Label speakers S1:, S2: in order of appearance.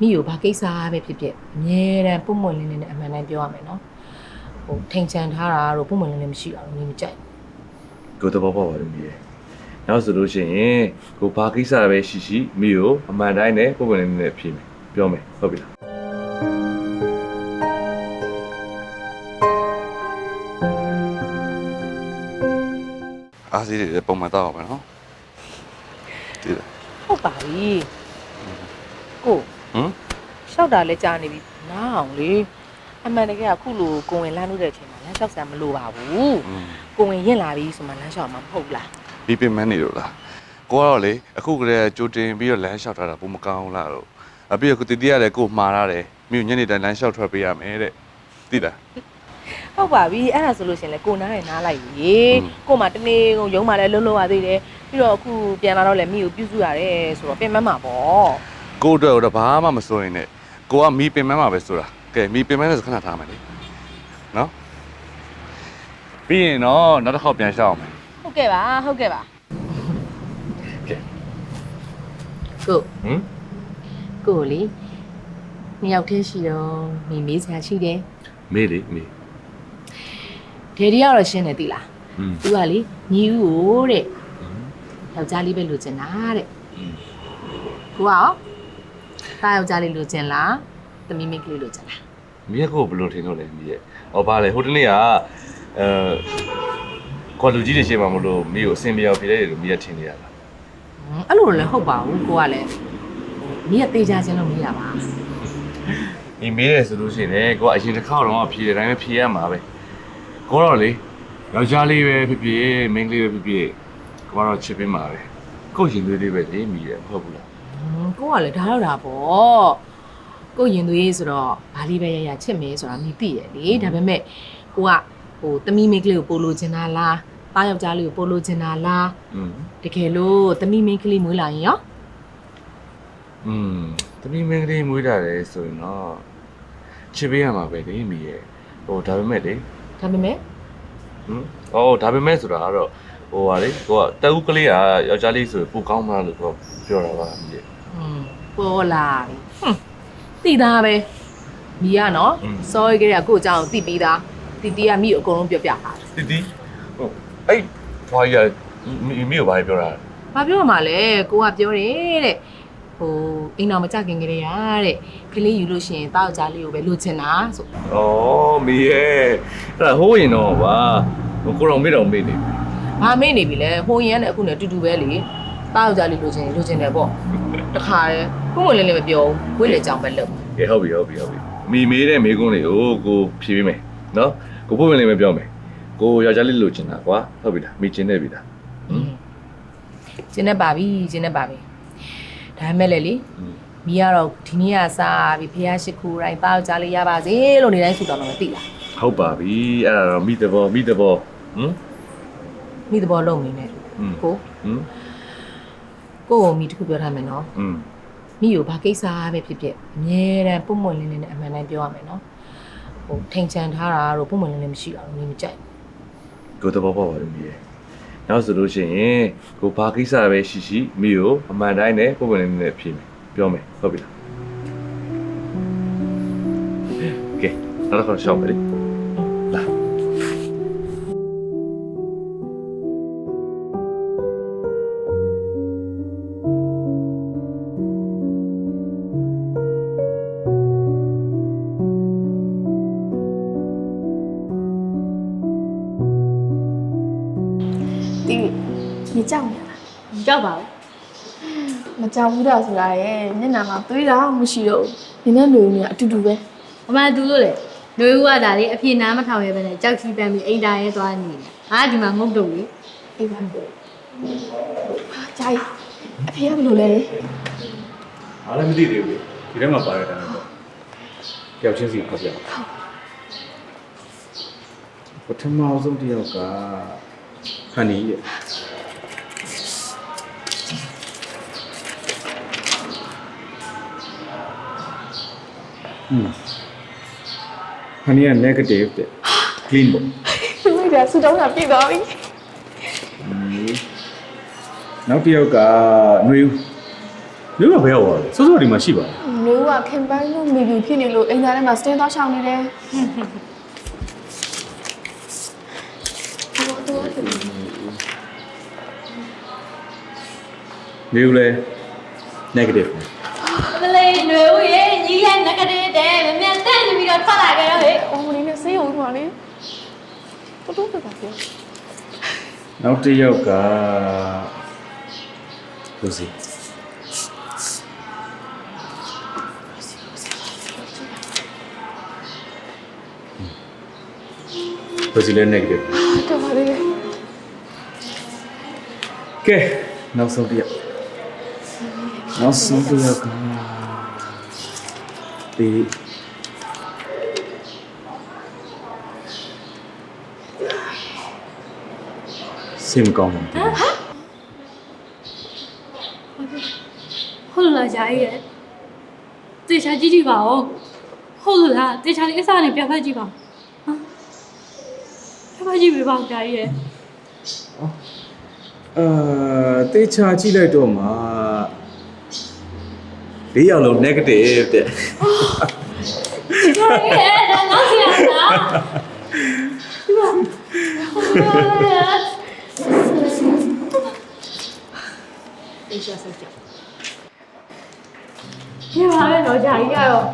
S1: မိကိုဘာကိစ္စပဲဖြစ်ဖြစ်အမြဲတမ်းပုံမှန်လင်းလင်းနဲ့အမှန်တိုင်းပြောရမယ်နော်ဟိုထိန်ချန်ထားတာတော့ပုံမှန်လင်းလင်းမရှိတာတော့မိမကြိုက်
S2: ကိုယ်တော့ပေါ့ပါတယ်မိရဲ့နောက်ဆိုလို့ရှိရင်ကိုဘာကိစ္စပဲရှိရှိမိကိုအမှန်တိုင်းနဲ့ပုံမှန်လေးနဲ့ဖြေမယ်ပြောမယ်ဟုတ်ပြီလား
S3: အားစီးတွေလည်းပုံမှန်တော့အောင်ပဲနော်ဒီလား
S1: ဟုတ်ပါပြီကို
S3: ဟ မ်
S1: ရှောက်တာလည်းကြာနေပြီနားအောင်လေအမှန်တကယ်ကခုလိုကိုဝင်လမ်းလို့တဲ့အချိန်မှာလမ်းလျှောက်စရာမလိုပါဘူးကိုဝင်ရင့်လာပြီဆိုမှလမ်းလျှောက်မှာမဟုတ်လား
S3: ဒီပင်မနေလို့လားကိုကတော့လေအခုကလေးကြိုတင်ပြီးတော့လမ်းလျှောက်ထားတာဘုမကောင်းလားတော့အပြည့်ကတတိယလည်းကိုမှားရတယ်မြို့ညနေတိုင်းလမ်းလျှောက်ထွက်ပေးရမယ်တဲ့သိလား
S1: ဟုတ်ပါပြီအဲ့ဒါဆိုလို့ရှင်လေကိုနားရနားလိုက်ရေကိုမှတနေ့ကရုံးမှလည်းလုံးလုံးရသေးတယ်ပြီးတော့အခုပြန်လာတော့လည်းမိကိုပြုစုရတယ်ဆိုတော့ပြင်မမှာပေါ့
S3: ကိုအတွက်တော့ဘာမှမစိုးရင်နဲ့ကိုကမီပင်မမှာပဲဆိုတာကဲမီပင်မနဲ့စခဏထားမယ်လေနော်ပြီးရင်တော့နောက်တစ်ခေါက်ပြန်လျှောက်အောင်မယ်
S1: ဟုတ်ကဲ့ပါဟုတ်ကဲ့ပါ
S2: ကဲ
S1: ကို
S2: ဟမ်
S1: ကိုလေနှစ်ယောက်တည်းရှိတော့မိမေးစရာရှိတယ်
S2: မေးလေမေး
S1: ဒေဒီကတော့ရှင်းတယ်သိလား
S2: อืม
S1: သူကလေညီဦးကိုတဲ့ယောက်ျားလေးပဲလိုချင်တာတဲ့ကိုကရော တာယောက်ျားလေးလိုချင်လားသမီးမိန်းကလေးလိုချင်လား
S2: မီးကိုဘယ်လိုထင်လို့လဲမီးရဲ့ဟောပါလေဟိုတနေ့ကအဲကော်လူကြီးတွေရှင်းမှာမလို့မီးကိုအစင်ပြောင်ပြလိုက်တယ်လို့မီးကထင်နေရတာ
S1: ဟမ်အဲ့လိုလည်းဟုတ်ပါဘူးကိုကလည်းမိကတေးကြခြင်းလို့မိတာပါ
S2: ဒီမေးတယ်ဆိုလို့ရှိရင်လေကိုကအရင်တစ်ခါတော့ဖြေတဲ့အတိုင်းပဲဖြေရမှာပဲကိုတော့လေယောက်ျားလေးပဲဖြစ်ဖြစ်မိန်းကလေးပဲဖြစ်ဖြစ်ကိုကတော့ချစ်ပေးမှာပဲကို့ရင်သွေးလေးပဲလေမိရဲ့မဟုတ်ဘူးလား
S1: ဟမ်ကိုကလည်းဒါတော့တာပေါ့ကိုရင်သွေးဆိုတော့ဘာလေးပဲရရချစ်မယ်ဆိုတာမိသိရလေဒါပေမဲ့ကိုကဟိုသမီးမိန်းကလေးကိုပို့လို့ချင်တာလားတာယောက်ျားလေးကိုပို့လို့ချင်တာလား
S2: อืม
S1: တကယ်လို့သမီးမိန်းကလေးမွေးလာရင်ရော
S2: อืมတမီးမင်းကလေးမွေးတာလေဆိုရင်တော့ချစ်ပေးရမှာပဲလေမိရဲ့ဟိုဒါပေမဲ့လေ
S1: ဒါပေမဲ့
S2: ဟမ်အော်ဒါပေမဲ့ဆိုတာကတော့ဟိုပါလေကိုကတက်ဦးကလေးကယောက်ျားလေးဆိုရင်ပိုကောင်းမလားလို့ကိုကပြောတာပါမိရဲ့
S1: อืม ပေါ်လာပြီဟွန်းသိသားပဲမိကနော်
S2: อืม
S1: စောရီကလေးကကို့အကြောင်းကိုသိပြီးသားတီတီကမိကိုအကုန်လုံးပြောပြတာ
S2: တီတီဟိုအဲ့ဘွားကြီးကမိမိကိုဘာပြောတာလဲ
S1: ဘာပြောမှလဲကိုကပြောတယ်တဲ့ဟိုအိမ်တော်မကြခင်ကလေးရတဲ့ကလေးယူလို့ရှိရင်တောက်ကြလေးကိုပဲလိုချင်တာဆို။
S2: အော်မီရဲ့အဲ့ဒါဟိုးရင်တော့ပါဟိုကိုတော်မေးတော်မေးနေပြီ
S1: ဘာမေ့နေပြီလဲဟိုရင်ကလည်းအခုနဲ့အတူတူပဲလေတောက်ကြလေးလိုချင်ရင်လိုချင်တယ်ပေါ့တခါတည်း ခုမလင်းလေးမပြောဘူးဝိလေကြောင်ပဲလုပ်
S2: ကဲဟုတ်ပြီဟုတ်ပြီဟုတ်ပြီမိမေးတဲ့မိကုန်းတွေကိုကိုဖြေပေးမယ်နော်ကိုဖို့မလင်းလေးမပြောမယ်ကိုယောက်ျားလေးလိုချင်တာကွာဟုတ်ပြီလားမိချင်နေပြီလား
S1: ဟင်ကျင်းနေပါပြီကျင်းနေပါပြီဒါမှမဲ့လေလေမိကတော့ဒီနေ့ကစားပြီးဖះရှိခိုးတိုင်းတောက်ကြလေးရပါစေလို့နေတိုင်းဆုတောင်းတော့မသိလား
S2: ဟုတ်ပါပြီအဲ့ဒါတော့မိတဘောမိတဘောဟင်
S1: မိတဘောလုံးနေနဲ့ကို
S2: ဟင်
S1: ကိုကိုကိုမိတခုပြောထားမယ်နော်
S2: ဟင်
S1: မိကိုဘာကိစ္စပဲဖြစ်ဖြစ်အမြဲတမ်းပုံမှန်လင်းလင်းနဲ့အမှန်တိုင်းပြောရမယ်နော်ဟိုထိန်ချန်ထားတာတော့ပုံမှန်လင်းလင်းမရှိတာတော့မိမကြိုက်
S2: ကိုတဘောပေါ့ပါလို့မိရဲ့။နောက်ဆိုလို့ရှိရင်ကိုဘာကိစ္စပဲရှိရှိမိကိုအမှန်တိုင်းနဲ့ပုံဝင်လေးနဲ့ဖြေမယ်ပြောမယ်ဟုတ်ပြီလား။ကဲနောက်တစ်ခါရှောက်မယ်လေ။လာ
S4: တီးမကြောက်နေလား
S5: ကြောက်ပါဘူး
S4: မကြောက်ဘူးတာဆိုတာရဲ့မျက်နှာမှာသွေးတော့မရှိတော့ဘူးနင်းနဲ့လူနေအတူတူပဲ
S5: အမှန်တူလို့လေလူဦးကဒါလေးအဖြစ်နားမထောင်ရဲပဲနဲ့ကြောက်ချီပန်းပြီးအိမ်တာရဲသွားနေတယ်ငါဒီမှာငုတ်တုံလေ
S4: အေးပါဟာကြိုက်အဖေကဘယ်လိုလဲ
S6: အားလည်းမသိသေးဘူးဒီထဲမှာပါရတဲ့တော့တယောက်ချင်းစီဖတ်ပြပထမဆုံးတယောက်က ဟန်နီရဲ့อืมဟန်နီက negative တဲ့ clean ပေါ့
S4: မိဒါဆူတောင်းတာပြည့်သွားပြီ
S6: နောက်တစ်ယောက်ကຫນွေဦးလူကဘယ်ရောက်သွားလဲစိုးစိုးဒီမှာရှိပါလား
S4: မျိုးကခင်ပန်းလို့မိပြီဖြစ်နေလို့အိမ်သားထဲမှာစတင်းသွားရှောင်နေတယ်
S6: နေဦးလဲ negative
S5: မလေးຫນွေဦးရေညီလည်း negative တဲ့မမြန်တက်နေပြီးတော့ထွက်လာကြတော့ဟေ့
S4: အော်မလေးနဲ့ဆေးရုံမှာလေတော့တော့ပါပြော
S6: နောက်တစ်ယောက်ကလူစီလူစီလည်း negative
S4: တော်ပါလေ
S6: ကဲနောက်ဆုံးတစ်ယောက်နောက်ဆုံးတစ်ယောက်ကဒီစင်ကောင်းတယ်
S7: ဟုတ်လားဂျာကြီးရဲ့တေချာကြည့်ကြည့်ပါဦးဟုတ်လို့လားတေချာလေးအစားနဲ့ပြဖက်ကြည့်ပါဦးဟာပြဖက်ကြည့်ပေးပါဦးဂျာကြီးရဲ့
S6: အာတေချာကြည့်လိုက်တော့မှ၄ယောက်လုံး negative တဲ့
S7: ဂျာကြီးရဲ့ဒါနောက်စီရလားဒီပါဟုတ်လား
S1: အေးရှာစိတ်ကြ
S7: ဒီပါပဲတော့ဂျာကြီးကတော့